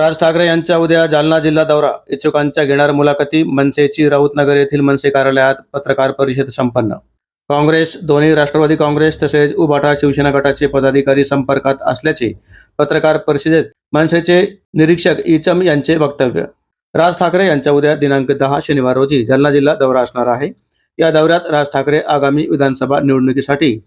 राज ठाकरे यांच्या उद्या जालना जिल्हा दौरा. इच्छुकांच्या घेणार मुलाखती मनसेची राऊतनगर येथील मनसे कार्यालयात पत्रकार परिषद संपन्न. काँग्रेस दोन्ही राष्ट्रवादी काँग्रेस तसेच उबाटा शिवसेना गटाचे पदाधिकारी संपर्कात असल्याचे पत्रकार परिषदेत मनसेचे निरीक्षक इचम यांचे वक्तव्य. राज ठाकरे यांच्या उद्या दिनांक दहा शनिवार रोजी जालना जिल्हा दौरा असणार आहे. या दौऱ्यात राज ठाकरे आगामी विधानसभा निवडणुकीसाठी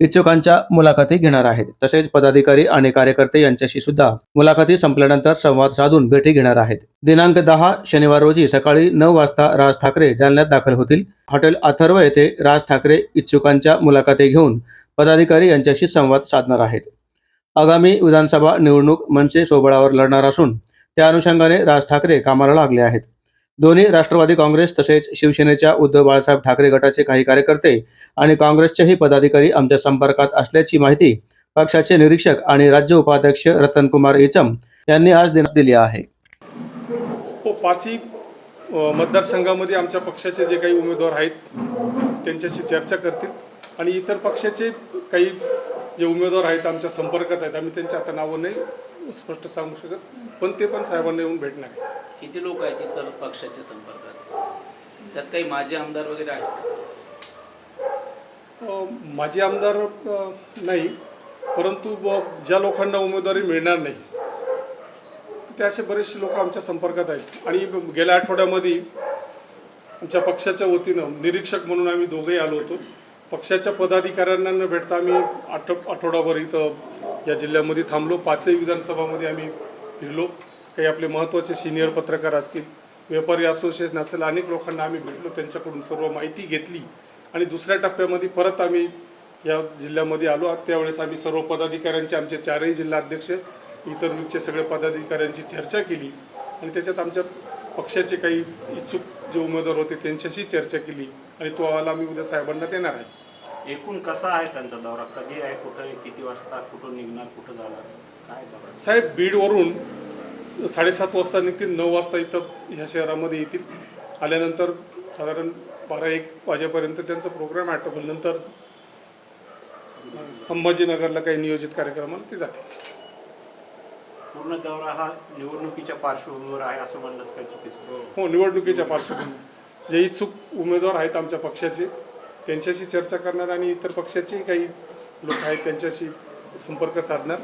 इच्छुकांच्या मुलाखती घेणार आहेत. तसेच पदाधिकारी आणि कार्यकर्ते यांच्याशी सुद्धा मुलाखती संपल्यानंतर संवाद साधून भेटी घेणार आहेत. दिनांक दहा शनिवार रोजी सकाळी नऊ वाजता राज ठाकरे जालन्यात दाखल होतील. हॉटेल अथर्व येथे राज ठाकरे इच्छुकांच्या मुलाखती घेऊन पदाधिकारी यांच्याशी संवाद साधणार आहेत. आगामी विधानसभा निवडणूक मनसे सोबळावर लढणार असून त्या अनुषंगाने राज ठाकरे कामाला लागले आहेत. दोन्ही राष्ट्रवादी काँग्रेस तसेच शिवसेनेच्या उद्धव बाळासाहेब ठाकरे गटाचे काही कार्यकर्ते आणि काँग्रेसचेही पदाधिकारी आमच्या संपर्कात असल्याची माहिती पक्षाचे निरीक्षक आणि राज्य उपाध्यक्ष रतनकुमार इचम यांनी आज दिली आहे. हो, पाचही मतदारसंघामध्ये आमच्या पक्षाचे जे काही उमेदवार आहेत त्यांच्याशी चर्चा करतील. आणि इतर पक्षाचे काही जे उमेदवार आहेत आमच्या संपर्कात आहेत आम्ही त्यांच्या आता नावं नाही स्पष्ट सांगू शकत पण ते पण साहेबांना येऊन भेटणार आहे किती लोक आहेत इतर पक्षाच्या संपर्कात? त्यात काही माजी आमदार वगैरे आहेत माजी आमदार नाही. परंतु ज्या लोकांना उमेदवारी मिळणार नाही तर ते असे बरेचसे लोक आमच्या संपर्कात आहेत. आणि गेल्या आठवड्यामध्ये आमच्या पक्षाच्या वतीनं निरीक्षक म्हणून आम्ही दोघेही आलो होतो. पक्षाच्या पदाधिकाऱ्यांना न भेटता आम्ही आठ आठवडाभर इथं या जिल्ह्यामध्ये थांबलो. पाचही विधानसभामध्ये आम्ही फिरलो. काही आपले महत्त्वाचे सिनियर पत्रकार असतील व्यापारी असोसिएशन असेल अनेक लोकांना आम्ही भेटलो त्यांच्याकडून सर्व माहिती घेतली आणि दुसऱ्या टप्प्यामध्ये परत आम्ही या जिल्ह्यामध्ये आलो. त्यावेळेस आम्ही सर्व पदाधिकाऱ्यांचे आमचे चारही जिल्हाध्यक्ष इतर विभागचे सगळे पदाधिकाऱ्यांची चर्चा केली आणि त्याच्यात आमच्या पक्षाचे काही इच्छुक जे उमेदवार होते त्यांच्याशी चर्चा केली आणि तो अहवाल आम्ही उद्या साहेबांना देणार आहे. एकूण कसा आहे त्यांचा दौरा? कधी आहे कुठं आहे किती वाजता कुठं निघणार कुठं जाणार? काय साहेब बीडवरून साडेसात वाजता निघतील नऊ वाजता इथं ह्या शहरामध्ये येतील. आल्यानंतर साधारण बारा एक वाजेपर्यंत त्यांचा प्रोग्राम आटोपल नंतर संभाजीनगरला काही नियोजित कार्यक्रमाला ते जातील. पूर्ण दौरा हा निवडणुकीच्या पार्श्वभूमीवर आहे असं म्हणलं तर काही चुकीचं हो निवडणुकीच्या पार्श्वभूमी जे इच्छुक उमेदवार आहेत आमच्या पक्षाचे त्यांच्याशी चर्चा करणार आणि इतर पक्षाचे काही लोक आहेत त्यांच्याशी संपर्क साधणार.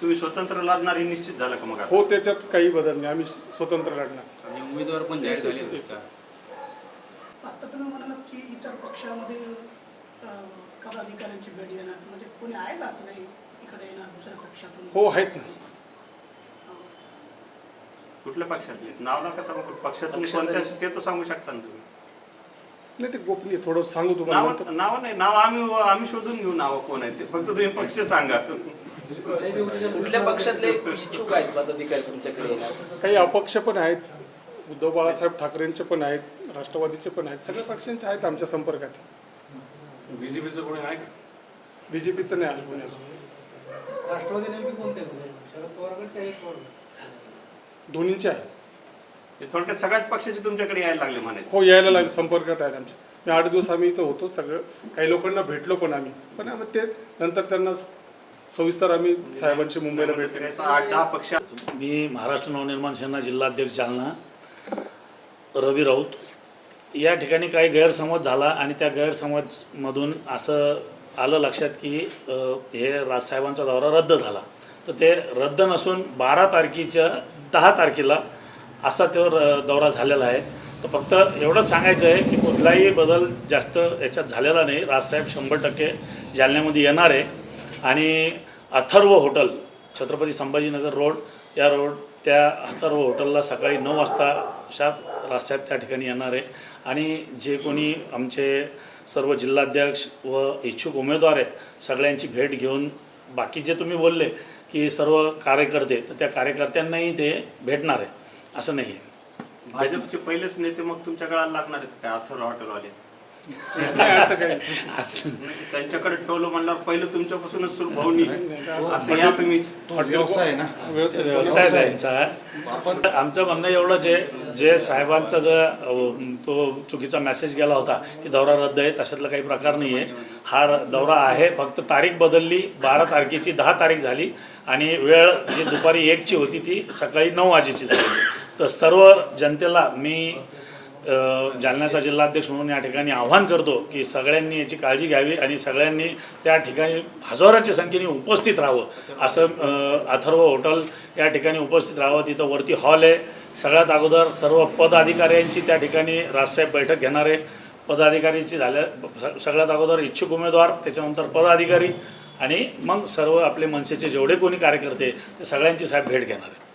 तुम्ही स्वतंत्र लढणार हे निश्चित झालं का मग आता? हो त्याच्यात काही बदल नाही. आम्ही स्वतंत्र लढणार. आणि उमेदवार पण जाहीर झाले आहेत? आता तुम्ही म्हणालात की इतर पक्षामध्ये अं, पदाधिकाऱ्यांची भेट घेणार म्हणजे कोणी आहे का असं नाही इकडे येणार दुसऱ्या पक्षातून? हो आहेत ना. कुठल्या पक्षातले? नाव नका सांगू पक्षातून पक्षातले. कोणत्या ते तर सांगू शकता ना तुम्ही. नाही ते गोपनीय थोडं सांगू तुम्हाला नाव नंतर. नाव नाही नाव आम्ही आम्ही शोधून घेऊ नाव कोण आहे ते. फक्त तुम्ही पक्ष सांगा. कुठल्या पक्षातले इच्छुक आहेत पदाधिकारी तुमच्याकडे येण्यास? काही अपक्ष पण आहेत उद्धव बाळासाहेब ठाकरेंचे पण आहेत राष्ट्रवादीचे पण आहेत सगळ्या पक्षांचे आहेत आमच्या संपर्कात. बीजेपीचं कोणी आहे का? बी जे पीचं नाही आलं कोणी अजून. राष्ट्रवादी नेमकी कोणते शरद पवार गट का एक पवार दोन्हींचे आहे थोडक्यात सगळ्याच पक्षाचे तुमच्याकडे यायला लागले म्हणायचं. हो यायला लागले. संपर्कात आहेत आमच्या मी आठ दिवस आम्ही इथं होतो. सगळं काही लोकांना भेटलो पण आम्ही. पण आम्ही ते नंतर त्यांना सविस्तर आम्ही साहेबांशी मुंबईला भेट दिली याचा आठ दहा पक्ष मी महाराष्ट्र नवनिर्माण सेना जिल्हाध्यक्ष जालना रवी राऊत. या ठिकाणी काही गैरसमज झाला आणि त्या गैरसमजमधून असं आलं लक्षात की हे राजसाहेबांचा दौरा रद्द झाला. तर ते रद्द नसून बारा तारखेच्या दहा तारखेला असा त्यावर दौरा झालेला आहे. तर फक्त एवढंच सांगायचं आहे की कुठलाही बदल जास्त याच्यात झालेला नाही. राजसाहेब शंभर टक्के जालन्यामध्ये येणार आहे. आणि अथर्व हॉटेल छत्रपती संभाजीनगर रोड या रोड त्या अथर्व हॉटेलला सकाळी नऊ वाजता शाप राजसाहेब त्या ठिकाणी येणार आहे. आणि जे कोणी आमचे सर्व जिल्हाध्यक्ष व इच्छुक उमेदवार आहेत सगळ्यांची भेट घेऊन बाकी जे तुम्ही बोलले की सर्व कार्यकर्ते तर त्या कार्यकर्त्यांनाही ते भेटणार आहे. असं नाही. भाजपचे पहिलेच नेते मग तुमच्या काळाला लागणार आहेत काय? अथर्व हॉटेलवाले. नाही असं काही नाही. असं. त्यांच्याकडे ठेवलं म्हणलं पहिलं तुमच्यापासूनच सुरू भाऊनी असं या तुम्हीच. व्यवसाय आहे ना. व्यवसाय त्यांचा. आमचं म्हणणं एवढंच आहे जे साहेबांचा जो तो चुकीचा मेसेज गेला होता की दौरा रद्द आहे तशातला काही प्रकार नाही आहे. हा दौरा आहे फक्त तारीख बदलली बारा तारखेची दहा तारीख झाली आणि वेळ जी दुपारी एकची होती ती सकाळी नऊ वाजेची झाली. तर सर्व जनतेला मी जालन्याचा जिल्हाध्यक्ष म्हणून या ठिकाणी आव्हान करतो की सगळ्यांनी याची काळजी घ्यावी आणि सगळ्यांनी त्या ठिकाणी हजाराच्या संख्येने उपस्थित राहावं. असं अथर्व हॉटेल या ठिकाणी उपस्थित राहावं. तिथं वरती हॉल आहे. सगळ्यात अगोदर सर्व पदाधिकाऱ्यांची त्या ठिकाणी राजसाहेब बैठक घेणार आहे. पदाधिकारीची झाल्या सगळ्यात अगोदर इच्छुक उमेदवार त्याच्यानंतर पदाधिकारी आणि मग सर्व आपले मनसेचे जेवढे कोणी कार्यकर्ते ते सगळ्यांची साहेब भेट घेणार आहे